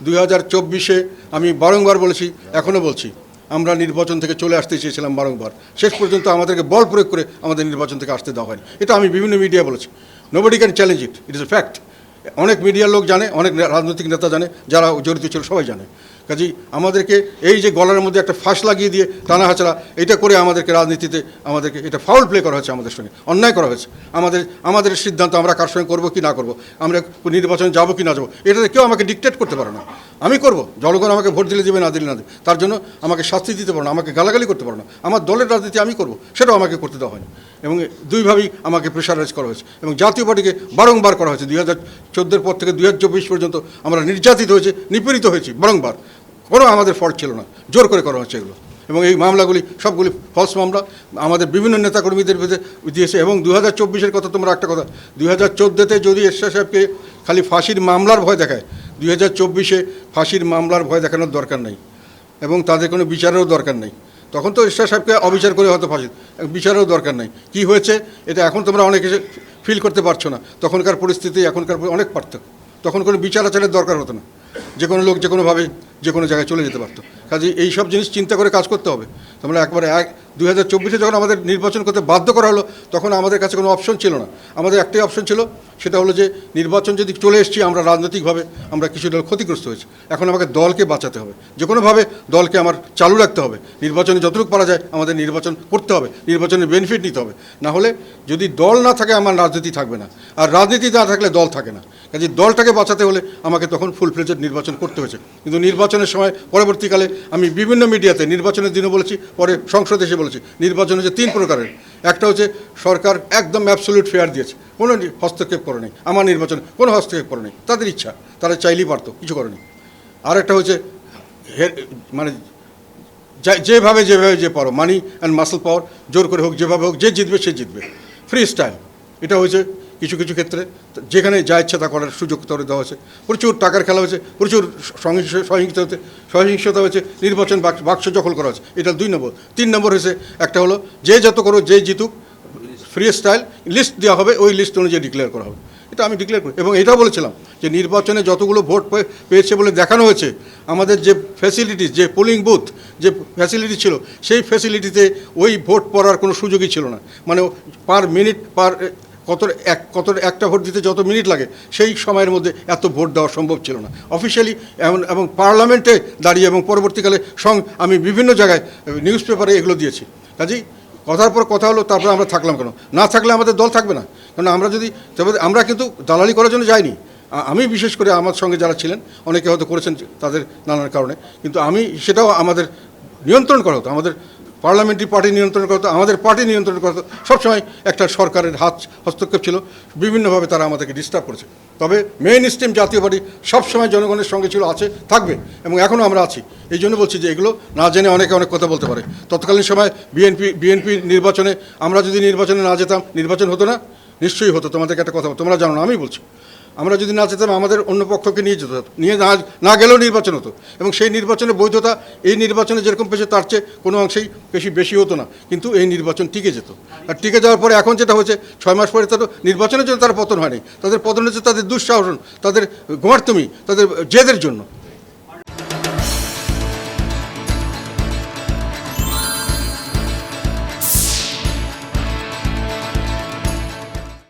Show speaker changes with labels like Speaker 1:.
Speaker 1: দুই হাজার চব্বিশে আমি বারংবার বলেছি এখনও বলছি, আমরা নির্বাচন থেকে চলে আসতে চেয়েছিলাম বারংবার। শেষ পর্যন্ত আমাদেরকে বল প্রয়োগ করে আমাদের নির্বাচন থেকে আসতে দেওয়া হয়নি। এটা আমি বিভিন্ন মিডিয়া বলেছি। Nobody can challenge it it is a fact অনেক মিডিয়ার লোক জানে, অনেক রাজনৈতিক নেতা জানে, যারা জড়িত ছিল সবাই জানে। কাজেই আমাদেরকে এই যে গলার মধ্যে একটা ফাঁস লাগিয়ে দিয়ে টানা হাঁচড়া, এটা করে আমাদেরকে রাজনীতিতে আমাদেরকে এটা ফাউল প্লে করা হয়েছে আমাদের সঙ্গে, অন্যায় করা হয়েছে আমাদের আমাদের সিদ্ধান্ত আমরা কার সঙ্গে করব, কি না করব, আমরা নির্বাচনে যাব, কি না যাব, এটাতে কেউ আমাকে ডিকটেট করতে পারে না। আমি করব, জনগণ আমাকে ভোট দিলে দেবে, না দিলে না দেবে, তার জন্য আমাকে শাস্তি দিতে পারো না, আমাকে গালাগালি করতে পারো না। আমার দলের রাজনীতি আমি করব, সেটাও আমাকে করতে দেওয়া হয়নি। এবং দুইভাবেই আমাকে প্রেশারাইজ করা হয়েছে। এবং জাতীয় পার্টিকে বারংবার করা হয়েছে। দুই হাজার পর থেকে দুই হাজার চব্বিশ পর্যন্ত আমরা নির্যাতিত হয়েছে, নিপীড়িত হয়েছি, বারংবার। কোনো আমাদের ফল্ট ছিল না। জোর করে করা হচ্ছে এগুলো। এবং এই মামলাগুলি, সবগুলি ফলস মামলা। আমাদের বিভিন্ন নেতাকর্মীদের বিরুদ্ধে দিয়েছে এবং দু হাজার চব্বিশের কথা তোমরা একটা কথা দুই হাজার চোদ্দোতে যদি এরশাদ সাহেবকে খালি ফাঁসির মামলার ভয় দেখায় দুই হাজার চব্বিশে ফাঁসির মামলার ভয় দেখানোর দরকার নেই। এবং তাদের কোনো বিচারেরও দরকার নেই। তখন তো ঈশ্বর সাহেবকে অবিচার করে হয়তো ফাঁসি বিচারেরও দরকার নেই। কি হয়েছে, এটা এখন তোমরা অনেকে ফিল করতে পারছ না। তখনকার পরিস্থিতি, এখনকার অনেক পার্থক্য। তখন কোনো বিচার আচারের দরকার হতো না। যে কোনো লোক যে কোনোভাবে যে কোনো জায়গায় চলে যেতে পারতো। কাজে এই সব জিনিস চিন্তা করে কাজ করতে হবে। তোমরা একবারে এক, দুই হাজার চব্বিশে যখন আমাদের নির্বাচন করতে বাধ্য করা হলো, তখন আমাদের কাছে কোনো অপশন ছিল না। আমাদের একটাই অপশন ছিল, সেটা হলো যে নির্বাচন যদি চলে এসেছি আমরা রাজনৈতিকভাবে আমরা কিছু দল ক্ষতিগ্রস্ত হয়েছি। এখন আমাকে দলকে বাঁচাতে হবে। যে কোনোভাবে দলকে আমার চালু রাখতে হবে। নির্বাচনে যতটুকু পারা যায় আমাদের নির্বাচন করতে হবে। নির্বাচনের বেনিফিট নিতে হবে। না হলে যদি দল না থাকে, আমার রাজনীতি থাকবে না। আর রাজনীতি না থাকলে দল থাকে না। কাজে দলটাকে বাঁচাতে হলে আমাকে তখন ফুল ফ্লেজের নির্বাচন করতে হয়েছে। কিন্তু নির্বাচনের সময় পরবর্তীকালে আমি বিভিন্ন মিডিয়াতে নির্বাচনের দিনও বলেছি, পরে সংসদে এসে বলেছি, নির্বাচন হচ্ছে তিন প্রকারের। একটা হচ্ছে সরকার একদম অ্যাবসোলিউট ফেয়ার দিয়েছে, কোনো হস্তক্ষেপ করে নেই আমার নির্বাচনে কোনো হস্তক্ষেপ করে নেই তাদের ইচ্ছা, তারা চাইলেই পারতো, কিছু করেনি। আর একটা হচ্ছে মানে যেভাবে যেভাবে যে পারো মানি অ্যান্ড মাসল পাওয়ার জোর করে হোক, যেভাবে হোক, যে জিতবে সে জিতবে। ফ্রি স্টাইল এটা হয়েছে কিছু কিছু ক্ষেত্রে যেখানে যা ইচ্ছা তা করার সুযোগ তরে দেওয়া হয়েছে। প্রচুর টাকার খেলা হয়েছে, প্রচুর সহিংস- সহিংসতা হয়েছে সহিংসতা হয়েছে, নির্বাচন বাক্স- দখল করা হয়েছে। এটা দুই নম্বর। তিন নম্বর হয়েছে, একটা হলো যে যত করো, যে জিতুক ফ্রি স্টাইল লিস্ট দেওয়া হবে, ওই লিস্ট অনুযায়ী ডিক্লেয়ার করা হবে। এটা আমি ডিক্লেয়ার করি। এবং এটাও বলেছিলাম যে নির্বাচনে যতগুলো ভোট পেয়েছে বলে দেখানো হয়েছে, আমাদের যে ফ্যাসিলিটিস যে পোলিং বুথ যে ফ্যাসিলিটি ছিল, সেই ফ্যাসিলিটিতে ওই ভোট পড়ার কোনো সুযোগই ছিল না। মানে পার মিনিট পার কত এক কত একটা ভোট দিতে যত মিনিট লাগে, সেই সময়ের মধ্যে এত ভোট দেওয়া সম্ভব ছিল না। অফিসিয়ালি এমন, এবং পার্লামেন্টে দাঁড়িয়ে এবং পরবর্তীকালে সং, আমি বিভিন্ন জায়গায়, নিউজ পেপারে এগুলো দিয়েছি। কাজেই কথার পর কথা হলো, তারপরে আমরা থাকলাম কেন? না থাকলে আমাদের দল থাকবে না। কারণ আমরা যদি আমরা কিন্তু দালালি করার জন্য যাইনি। আমি বিশেষ করে আমার সঙ্গে যারা ছিলেন, অনেকে হয়তো করেছেন তাদের নানান কারণে, কিন্তু আমি সেটাও আমাদের নিয়ন্ত্রণ করা হতো, আমাদের পার্লামেন্টারি পার্টি নিয়ন্ত্রণ করতো, আমাদের পার্টি নিয়ন্ত্রণ করতো, সবসময় একটা সরকারের হাত হস্তক্ষেপ ছিল, বিভিন্নভাবে তারা আমাদেরকে ডিস্টার্ব করেছে। তবে মেইন স্ট্রিম জাতীয় পার্টি সবসময় জনগণের সঙ্গে ছিল, আছে, থাকবে, এবং এখনও আমরা আছি। এই জন্য বলছি যে এগুলো না জেনে অনেকে অনেক কথা বলতে পারে। তৎকালীন সময় বিএনপি বিএনপি নির্বাচনে আমরা যদি নির্বাচনে না যেতাম, নির্বাচন হতো না? নিশ্চয়ই হতো, তোমাদেরকে একটা কথা তোমরা জানো না, আমি বলছি। আমরা যদি না চেতাম, আমাদের অন্য পক্ষকে নিয়ে যেত নিয়ে না না গেলেও নির্বাচন হতো। এবং সেই নির্বাচনের বৈধতা, এই নির্বাচনে যেরকম পেয়েছে, তার চেয়ে কোনো অংশেই বেশি বেশি হতো না। কিন্তু এই নির্বাচন টিকে যেত। আর টিকে যাওয়ার পরে এখন যেটা হয়েছে, ছয় মাস পরে তো নির্বাচনের জন্য তারা পতন হয়নি। তাদের পতন হচ্ছে তাদের দুঃসাহসন তাদের গোয়ার্তমি, তাদের জেদের জন্য।